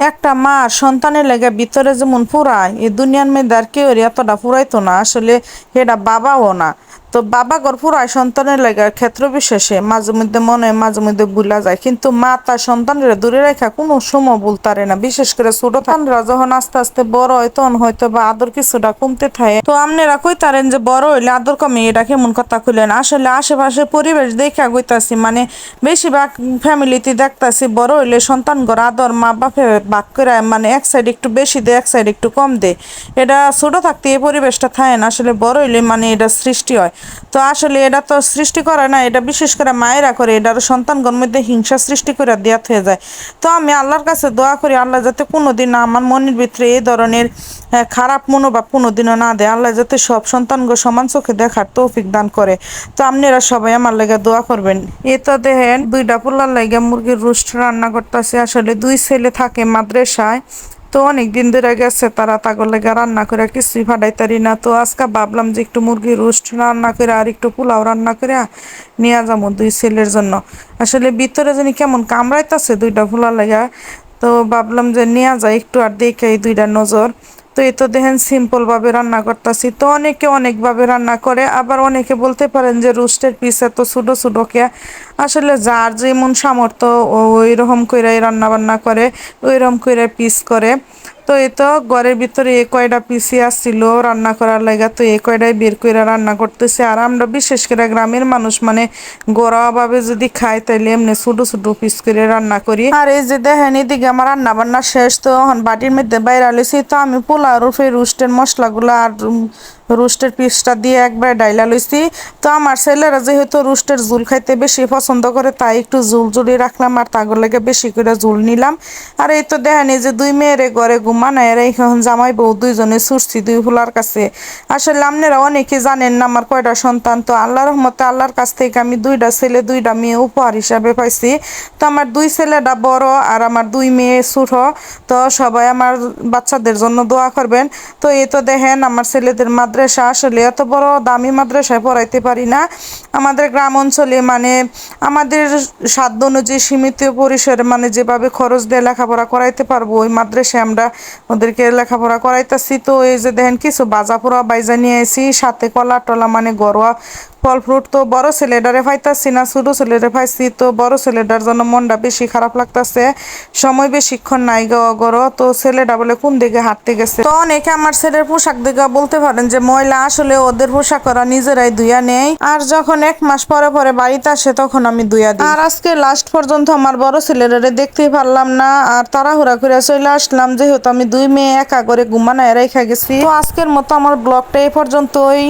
একটা মা সন্তানের লেগে ভিতরে যেমন ফুরায়, এই দুনিয়ার মেয়েদের কেউ এতটা ফুরাইতো না। আসলে এটা বাবাও না। তো বাবা ঘর ফুরায় সন্তানের লেগে ক্ষেত্র বিশেষে মাঝে মধ্যে মনে, মাঝে মধ্যে ভুলা যায়। কিন্তু মা তার সন্তানের দূরে রেখা কোনো সময় বলতারে না। বিশেষ করে ছোট যখন আস্তে আস্তে বড় হয়, তখন হয়তো বা আদর কিছুটা কমতে থাকে তো আপনারা কইতারেন যে বড় হইলে আদর কমে, এটা কেমন কথা কইলেন? আসলে আশেপাশে পরিবেশ দেখা কইতাছি মানে বেশিরভাগ ফ্যামিলিতে দেখতাছি বড় হইলে সন্তান ঘর আদর মা বাপে বাক করে মানে এক সাইড একটু বেশি দেয়, এক সাইড একটু কম দেয়। এটা ছোট থাকতে এই পরিবেশটা থাকে না। আসলে বড় হইলে মানে এটা সৃষ্টি হয়। তো আসলে এটা তো সৃষ্টি করে না, এটা বিশেষ করে মায়েরা করে এটার সন্তানগণ মধ্যে হিংসা সৃষ্টি করে দেওয়া হয়ে যায়। তো আমি আল্লাহর কাছে দোয়া করি, আল্লাহ যাতে কোনোদিন আমার মনের ভিতরে এই ধরনের খারাপ মনোভাব কোনোদিনও না দেয়। আল্লাহ যাতে সব সন্তানগো সমান চোখে দেখার তৌফিক দান করে। তো আপনারা সবাই আমার লেগে দোয়া করবেন। এ তো দেখেন, দুইটা পোলার লাগে মুরগির রোস্ট রান্না করতেছে। আসলে দুই ছেলে থাকে মাদ্রাসায়। তো অনেক দিন ধরে গেছে তারা তাগর লেগে রান্না করে কিছুই ফাটাইতারি না। তো আজকে ভাবলাম যে একটু মুরগি রোস্ট রান্না করে আর একটু পোলাও রান্না করে নিয়ে যাব দুই ছেলের জন্য। আসলে ভিতরে জানি কেমন কামড়াইতেছে দুইটা পোলা লেগা। তো ভাবলাম যে নিয়ে যায় একটু আর দেখে এই দুইটা নজর। তো এই তো দেখেন সিম্পলভাবে রান্না করতেছি। তো অনেকে অনেকভাবে রান্না করে, আবার অনেকে বলতে পারেন যে রোস্টের পিস এত ছোটো ছোটো কে আসলে যার যেমন সামর্থ্য ওই রকম করে রান্না বান্না করে ওই রকম করে পিস করে। তো এই তো ঘরের ভিতরে এ কয়টা পিসি আসছিল রান্না করার লাগা তো এই কয়টাই বের করে রান্না করতেছে। আর আমরা বিশেষ করে গ্রামের মানুষ মানে গড়াভাবে যদি খাই, তাইলে এমনি ছোটো ছোটো পিস করে রান্না করি। আর এই যে দেখেন, এদিকে আমার রান্না বান্না শেষ, তো বাটির মধ্যে বাইরে আলেছি তো আমি পোলা রুফে, রুস্টের মশলাগুলো আর রোস্টের পিসটা দিয়ে একবার ডাইলা লইছি। তো আমার ছেলেরা যেহেতু রোস্টের ঝুল খাইতে বেশি পছন্দ করে, তাই একটু ঝুল ঝুলি রাখলাম আর তাগর লেগে বেশি করে ঝুল নিলাম। আর এই তো দেখেন যে দুই মেয়েরে ঘরে ঘুমানো এরা এখন জামাই বউ দুইজনে ছুটছি দুই ফুলার কাছে। আসলে আপনারা অনেকে জানেন না আমার কয়টা সন্তান, তো আল্লাহ রহমতে আল্লাহর কাছ থেকে আমি দুইটা ছেলে, দুইটা মেয়ে উপহার হিসাবে পাইছি। তো আমার দুই ছেলেটা বড় আর আমার দুই মেয়ে ছোট, তো সবাই আমার বাচ্চাদের জন্য দোয়া করবেন। তো এই তো দেখেন, আমার ছেলেদের মাদ্রাসা আসলে এত বড় দামি মাদ্রাসায় পড়াইতে পারি না। আমাদের গ্রাম অঞ্চলে মানে আমাদের সাধ্য অনুযায়ী সীমিত পরিসরে মানে যেভাবে খরচ দিয়ে লেখাপড়া করাইতে পারব, ওই মাদ্রাসায় আমরা ওদেরকে লেখাপড়া করাইতেছি। তো এই যে দেখেন কিছু বাজা পোড়া বাইজা নিয়ে এসি সাথে কলা টলা মানে ঘরোয়া ফল ফ্রুট। তো বড় ছেলেটারে পাইতাছি না, ছোট ছেলেটারে পাইছি। তো বড় ছেলেটার জন্য মনটা বেশি খারাপ লাগতাছে, সময় বেশিক্ষণ নাই গাওয়া গরো তো ছেলেটা বলে, কোন দিকে হাঁটতে গেছে? তো অনেকে আমার ছেলের পোশাক দিকে বলতে পারেন যে ময়লা আসলে ওদের পোশাক ওরা নিজেরাই ধুইয়া নেয়। আর যখন এক মাস পরে পরে বাড়িতে আসে, তখন আমি ধুইয়া দিই। আর আজকে লাস্ট পর্যন্ত আমার বড় ছেলেরে দেখতেই পারলাম না, আর তাড়াহুড়া করে চলে আসলাম। যেহেতু আমি দুই মেয়ে একা করে ঘুমানায় রেখা গেছি। তো আজকের মতো আমার ব্লগটা এই পর্যন্তই।